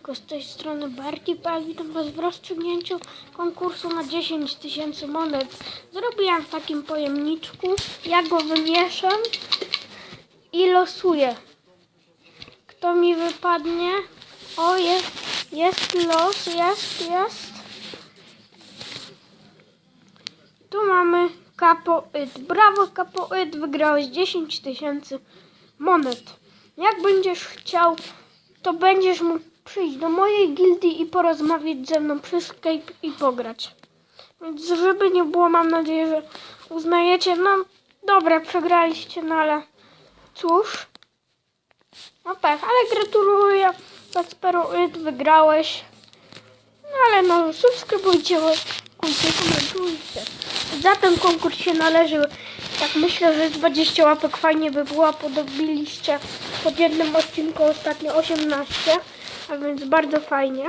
Siemanko, z tej strony Berki.pl. Witam Was w rozstrzygnięciu konkursu na 10 tysięcy monet. Zrobiłam w takim pojemniczku. Ja go wymieszam i losuję. Kto mi wypadnie? O, jest, jest los, jest, jest. Tu mamy Kapoid. Brawo Kapoid, wygrałeś 10 tysięcy monet. Jak będziesz chciał, to będziesz mógł przyjść do mojej gildii i porozmawiać ze mną przez Skype i pograć. Więc żeby nie było, mam nadzieję, że uznajecie. No dobra, przegraliście, no cóż. No tak, ale gratuluję. Kasperoid, wygrałeś. No ale no, subskrybujcie, łapkujcie, komentujcie. Za ten konkurs się należy, tak myślę, że 20 łapek fajnie by było, podobiliście pod jednym odcinku ostatnio 18, a więc bardzo fajnie.